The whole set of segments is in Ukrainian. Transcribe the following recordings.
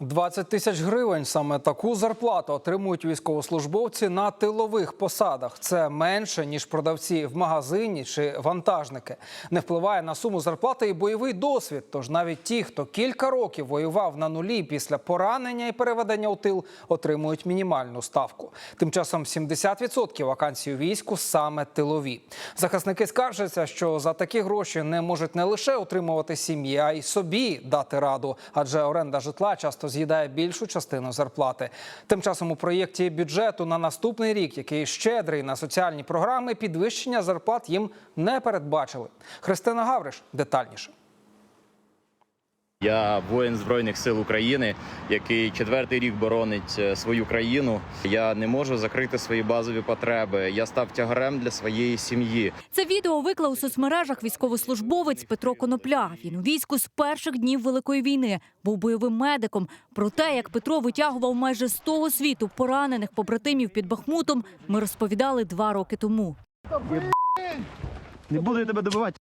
20 тисяч гривень саме таку зарплату отримують військовослужбовці на тилових посадах. Це менше ніж продавці в магазині чи вантажники. Не впливає на суму зарплати і бойовий досвід. Тож навіть ті, хто кілька років воював на нулі після поранення і переведення у тил, отримують мінімальну ставку. Тим часом 70% вакансій у війську саме тилові. Захисники скаржаться, що за такі гроші не можуть не лише отримувати сім'ї, а й собі дати раду, адже оренда житла часто з'їдає більшу частину зарплати. Тим часом у проєкті бюджету на наступний рік, який щедрий на соціальні програми, підвищення зарплат їм не передбачили. Христина Гавриш детальніше. Я воїн Збройних сил України, який четвертий рік боронить е, свою країну. Я не можу закрити свої базові потреби. Я став тягарем для своєї сім'ї. Це відео виклав у соцмережах військовослужбовець Петро Конопля. Він у війську з перших днів Великої війни був бойовим медиком. Про те, як Петро витягував майже з того світу поранених побратимів під Бахмутом, ми розповідали два роки тому. Не буду я тебе добивати.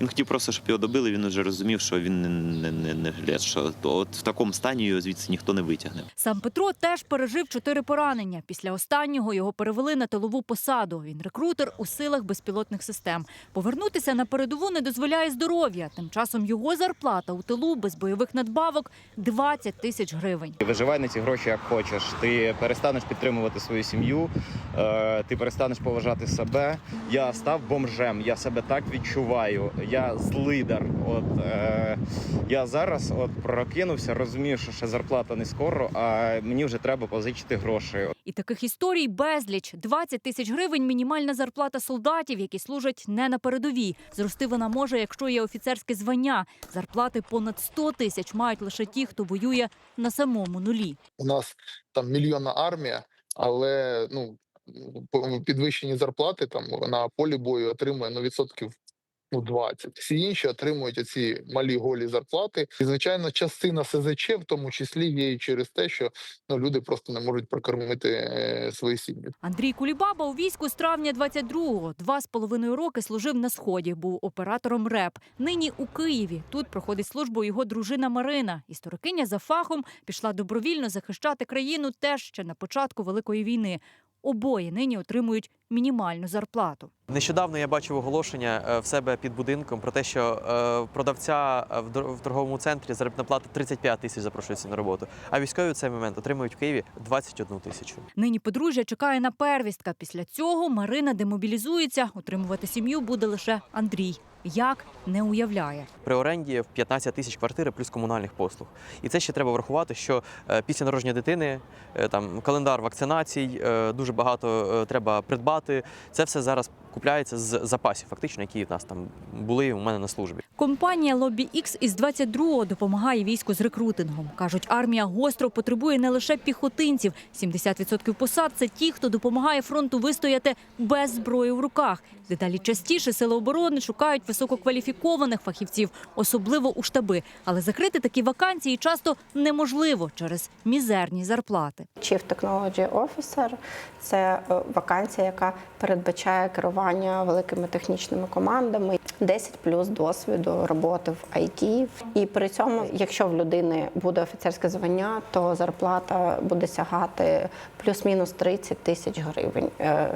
Він хотів просто, щоб його добили. Він вже розумів, що він не, не, не, не жилець, що то от в такому стані його звідси ніхто не витягне. Сам Петро теж пережив чотири поранення. Після останнього його перевели на тилову посаду. Він рекрутер у силах безпілотних систем. Повернутися на передову не дозволяє здоров'я. Тим часом його зарплата у тилу без бойових надбавок 20 тисяч гривень. Виживай на ці гроші як хочеш. Ти перестанеш підтримувати свою сім'ю, е, ти перестанеш поважати себе. Я став бомжем. Я себе так відчуваю. Я злидар. От е, я зараз от прокинувся, розумію, що ще зарплата не скоро, а мені вже треба позичити гроші. І таких історій безліч. 20 тисяч гривень – мінімальна зарплата солдатів, які служать не на передовій. Зрости вона може, якщо є офіцерське звання. Зарплати понад 100 тисяч мають лише ті, хто воює на самому нулі. у нас там мільйонна армія, але ну по- підвищені зарплати там на полі бою отримує ну відсотків. Ну, 20. Всі інші отримують оці малі голі зарплати. І звичайно, частина СЗЧ, в тому числі, є і через те, що ну люди просто не можуть прокормити е, свої сім'ї. Андрій Кулібаба у війську з травня 22-го. Два з половиною роки служив на сході. Був оператором РЕП. Нині у Києві. Тут проходить службу його дружина Марина. Історикиня за фахом пішла добровільно захищати країну теж ще на початку великої війни. Обоє нині отримують мінімальну зарплату. Нещодавно я бачив оголошення е, в себе під будинком про те, що е, продавця е, в торговому центрі заробітна плата 35 тисяч запрошується на роботу. А військові в цей момент отримують в Києві 21 тисячу. Нині подружжя чекає на первістка. Після цього Марина демобілізується. Утримувати сім'ю буде лише Андрій. Як не уявляє. При оренді в 15 тисяч квартири плюс комунальних послуг. І це ще треба врахувати, що після народження дитини там календар вакцинацій, дуже багато треба придбати. Це все зараз купляється з запасів, фактично, які в нас там були у мене на службі. Компанія Lobby X із 22-го допомагає війську з рекрутингом. Кажуть, армія гостро потребує не лише піхотинців. 70% посад це ті, хто допомагає фронту вистояти без зброї в руках. Дедалі частіше сили оборони шукають висококваліфікованих фахівців, особливо у штаби. Але закрити такі вакансії часто неможливо через мізерні зарплати. Chief Technology Officer – це е, вакансія, яка передбачає керування великими технічними командами, 10 плюс досвіду роботи в IT. І при цьому, якщо в людини буде офіцерське звання, то зарплата буде сягати плюс-мінус 30 тисяч гривень. Е,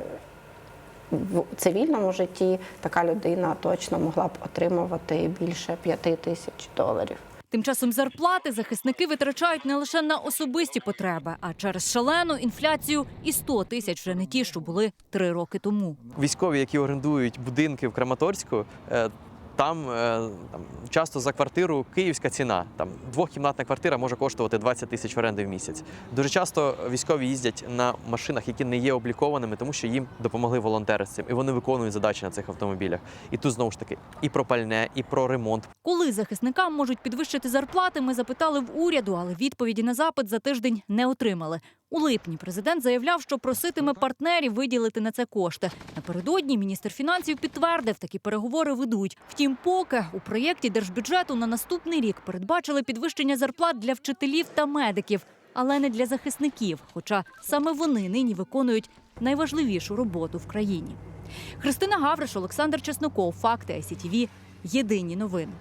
В цивільному житті така людина точно могла б отримувати більше 5 тисяч доларів. Тим часом зарплати захисники витрачають не лише на особисті потреби, а через шалену інфляцію і 100 тисяч вже не ті, що були три роки тому. Військові, які орендують будинки в Краматорську, е, там, е, там часто за квартиру київська ціна. Там двохкімнатна квартира може коштувати 20 тисяч оренди в місяць. Дуже часто військові їздять на машинах, які не є облікованими, тому що їм допомогли волонтери з цим, і вони виконують задачі на цих автомобілях. І тут знову ж таки і про пальне, і про ремонт. Коли захисникам можуть підвищити зарплати, ми запитали в уряду, але відповіді на запит за тиждень не отримали. У липні президент заявляв, що проситиме партнерів виділити на це кошти. Напередодні міністр фінансів підтвердив, такі переговори ведуть. Втім, поки у проєкті держбюджету на наступний рік передбачили підвищення зарплат для вчителів та медиків, але не для захисників. Хоча саме вони нині виконують найважливішу роботу в країні. Христина Гавриш, Олександр Чесноков, Факти ICTV. Єдині новини.